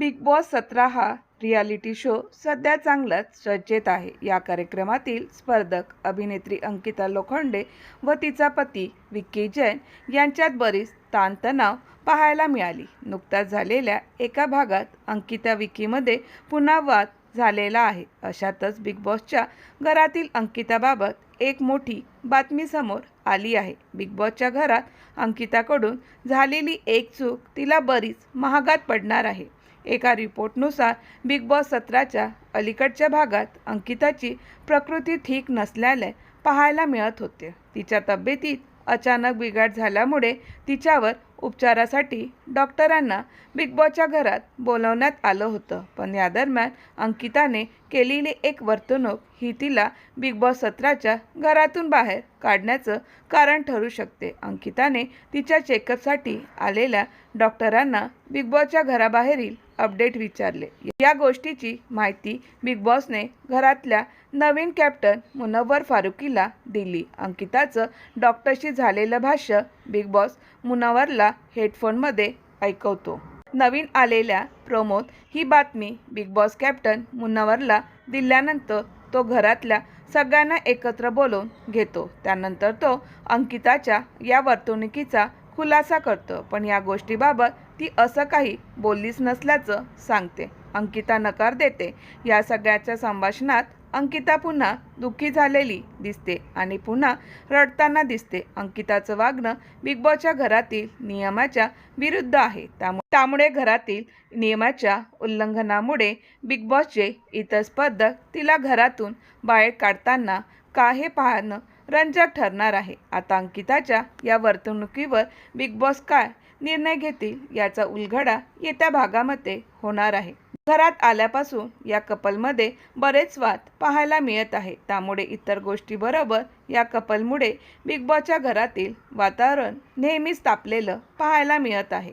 Big boss सतरा हा reality show सध्या चांगलाच चर्चेत आहे. या कार्यक्रमातील स्पर्धक अभिनेत्री अंकिता लोखंडे व तिचा पती विक्की जैन यांच्यात बरीच ताणतणाव पाहायला मिळाली. नुकताच झालेल्या एका भागात अंकिता विकीमध्ये पुन्हा वाद झालेला आहे. अशातच बिग बॉसच्या घरातील अंकिताबाबत एक मोठी बातमी समोर आली आहे. बिग बॉसच्या घरात अंकिताकडून झालेली एक चूक तिला बरीच महागात पडणार आहे. एका रिपोर्टनुसार बिग बॉस सत्राच्या अलीकडच्या भागात अंकिताची प्रकृती ठीक नसल्याने पाहायला मिळत होते. तिच्या तब्येतीत अचानक बिघाड झाल्यामुळे तिच्यावर उपचारासाठी डॉक्टरांना बिग बॉसच्या घरात बोलवण्यात आलं होतं. पण या दरम्यान अंकिताने केलेली एक वर्तणूक ही तिला बिग बॉस सत्राच्या घरातून बाहेर काढण्याचं कारण ठरू शकते. अंकिताने तिच्या चेकअपसाठी आलेल्या डॉक्टरांना बिग बॉसच्या घराबाहेरील अपडेट विचारले. या गोष्टीची माहिती बिग बॉसने घरातल्या नवीन कॅप्टन मुनव्वर फारुकीला दिली. अंकिताचं डॉक्टरशी झालेलं भाष्य बिग बॉस मुनव्वरला हेडफोनमध्ये ऐकवतो. नवीन आलेल्या प्रोमोत ही बातमी बिग बॉस कॅप्टन मुनव्वरला दिल्यानंतर तो घरातल्या सगळ्यांना एकत्र बोलवून घेतो. त्यानंतर तो अंकिताच्या या वर्तणुकीचा खुलासा करतो पण या गोष्टीबाबत ती असं काही बोललीच नसल्याचं सांगते. अंकिता नकार देते. या सगळ्याच्या संभाषणात अंकिता पुन्हा दुःखी झालेली दिसते आणि पुन्हा रडताना दिसते. अंकिताचं वागणं बिग बॉसच्या घरातील नियमाच्या विरुद्ध आहे. त्यामुळे त्यामुळे घरातील नियमाच्या उल्लंघनामुळे बिग बॉसचे इतर स्पर्धक तिला घरातून बाहेर काढताना का हे पाहणं रंजक ठरणार आहे. आता अंकिताच्या या वर्तणुकीवर बिग बॉस काय निर्णय घेतील याचा उलगडा येत्या भागामध्ये होणार आहे. घरात आल्यापासून या कपलमध्ये बरेच वाद पाहायला मिळत आहे. त्यामुळे इतर गोष्टीबरोबर या कपलमुळे बिग बॉसच्या घरातील वातावरण नेहमीच तापलेलं पाहायला मिळत आहे.